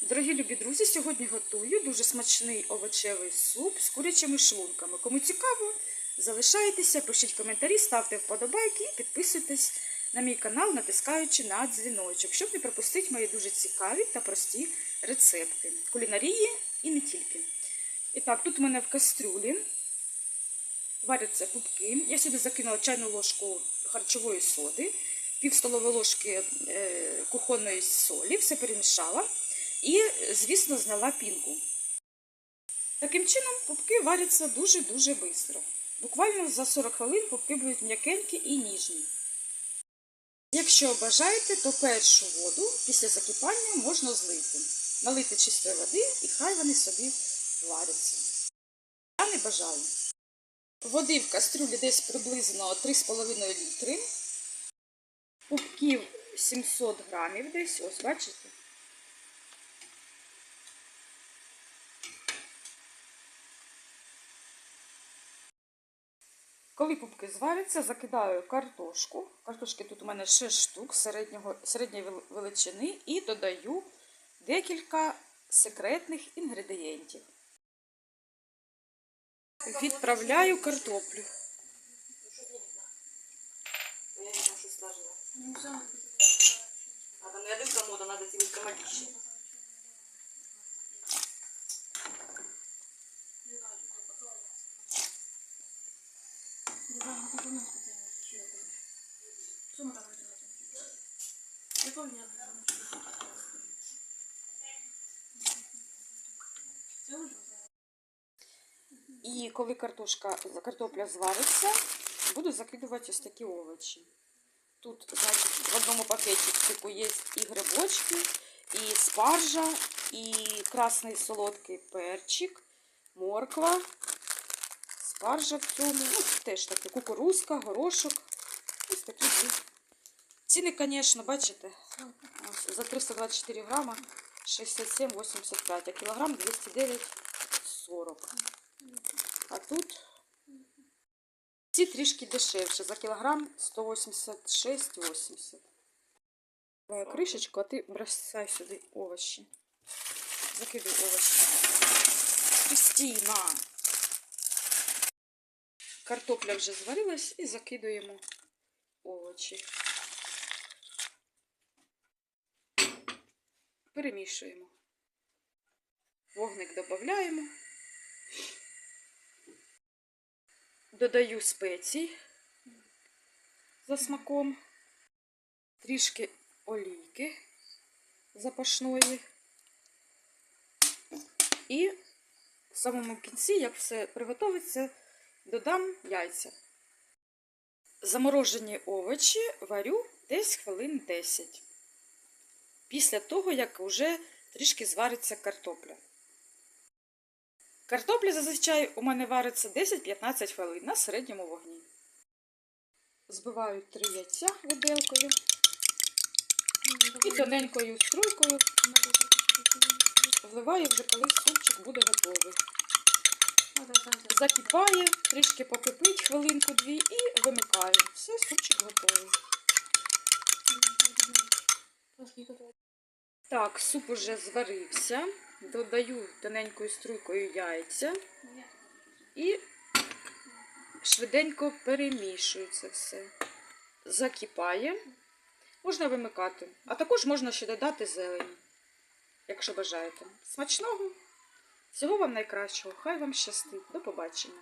Дорогі любі друзі, сьогодні готую дуже смачний овочевий суп з курячими шлунками. Кому цікаво, залишайтеся, пишіть коментарі, ставте вподобайки і підписуйтесь на мій канал, натискаючи на дзвіночок, щоб не пропустити мої дуже цікаві та прості рецепти кулінарії і не тільки. І так, тут у мене в кастрюлі варяться пупки. Я сюди закинула чайну ложку харчової соди, пів столової ложки е, кухонної солі, все перемішала і, звісно, зняла пінку. Таким чином, пупки варяться дуже-дуже швидко. Буквально за 40 хвилин пупки будуть м'якенькі і ніжні. Якщо бажаєте, то першу воду після закипання можна злити. Налити чистої води і хай вони собі варяться. Я не бажаю. Води в кастрюлі десь приблизно 3,5 літри. Пупків 700 грамів десь, ось бачите. Коли пупки зваряться, закидаю картошку. Картошки тут у мене 6 штук середнього, середньої величини і додаю декілька секретних інгредієнтів. Відправляю картоплю. Я не знаю, что сложно. Надо не один кому-то, надо тебе командище. І коли картошка, картопля звариться, буду закидувати ось такі овочі. Тут, значить, в одному пакетику є і грибочки, і спаржа, і красний солодкий перчик, морква, спаржа в цьому, ну, теж таке кукурузка, горошок. Ось такі дві. Ціни, звісно, бачите, ось, за 324 грама 67,85, а кілограм 209,40. А тут ці трішки дешевше. За кілограм 186,80. Давай кришечку, а ти бросай сюди овочі. Закидай овочі. Кристина. Картопля вже зварилась і закидуємо овочі. Перемішуємо. Вогник додаємо. Додаю спецій за смаком, трішки олійки запашної. І в самому кінці, як все приготовиться, додам яйця. Заморожені овочі варю десь хвилин 10. Після того, як вже трішки звариться картопля. Картопля зазвичай у мене вариться 10-15 хвилин на середньому вогні. Збиваю три яйця виделкою і тоненькою струйкою вливаю вже коли супчик буде готовий. Закипає, трішки покипить хвилинку-дві і вимикаю. Все, супчик готовий. Так, суп уже зварився. Додаю тоненькою струйкою яйця і швиденько перемішую це все. Закипає. Можна вимикати. А також можна ще додати зелень, якщо бажаєте. Смачного! Всього вам найкращого. Хай вам щастить. До побачення.